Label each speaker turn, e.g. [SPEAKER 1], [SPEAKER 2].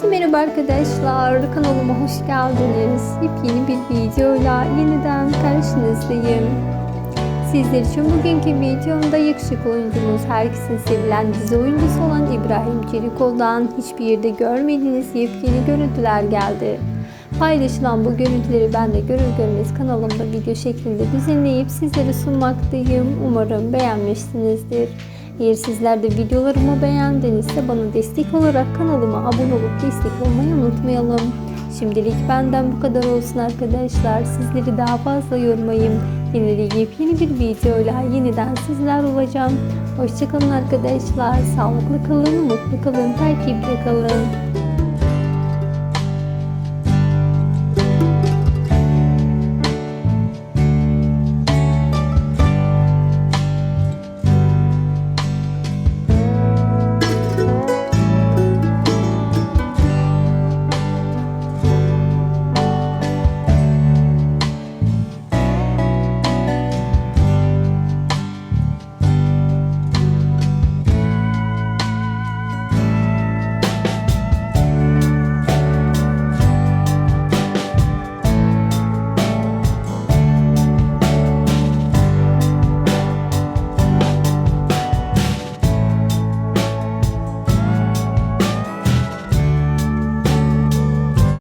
[SPEAKER 1] Herkese merhaba arkadaşlar. Kanalıma hoş geldiniz. Yepyeni bir videoyla yeniden karşınızdayım. Sizler için bugünkü videomda yakışıklı oyuncumuz, herkesin sevilen dizi oyuncusu olan İbrahim Çelikoğlu'dan hiçbir yerde görmediğiniz yepyeni görüntüler geldi. Paylaşılan bu görüntüleri ben de görür görmez kanalımda video şeklinde düzenleyip sizlere sunmaktayım. Umarım beğenmişsinizdir. Eğer sizler de videolarımı beğendinizse bana destek olarak kanalıma abone olup destek olmayı unutmayalım. Şimdilik benden bu kadar olsun arkadaşlar. Sizleri daha fazla yormayayım. Yine de yepyeni bir videoyla yeniden sizler olacağım. Hoşçakalın arkadaşlar. Sağlıklı kalın, mutlu kalın, takipte kalın.